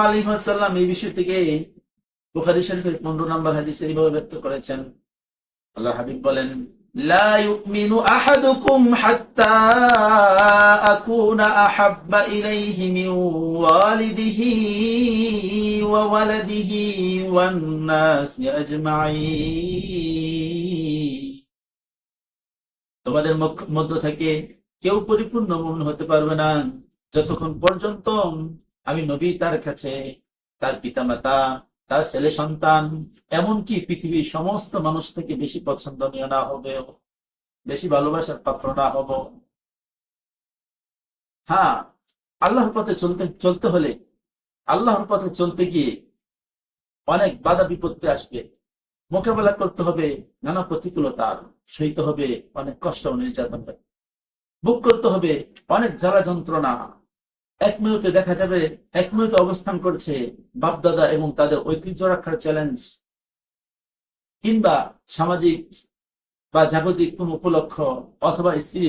আলিমাসাল্লাম এই বিষয়টিকে বুখারি শরীফের পনেরো নম্বর এইভাবে ব্যক্ত করেছেন। আল্লাহ হাবিব বলেন তোমাদের মধ্য থেকে কেউ পরিপূর্ণ মন হতে পারবে না। যতক্ষণ পর্যন্ত আমি নবী, তার কাছে, তার পিতামাতা, তার ছেলে সন্তান, এমনকি পৃথিবীর সমস্ত মানুষ থেকে বেশি পছন্দনীয় না হবে বেশি ভালোবাসার পাত্র না হব। হ্যাঁ আল্লাহর পথে চলতে চলতে হলে আল্লাহর পথে চলতে গিয়ে অনেক বাধা বিপত্তি আসবে। মোকাবেলা করতে হবে, নানা প্রতিকূলতার সইতে হবে, অনেক কষ্ট নির্যাতন। বুক করতে হবে, অনেক জ্বালা যন্ত্রণা এক মিনিটে দেখা যাবে, এক মিনিটে অবস্থান করছে বাপদাদা এবং তাদের ঐতিহ্য রাখার চ্যালেঞ্জ কিংবা সামাজিক বা জাগতিক কোন উপলক্ষ অথবা স্ত্রী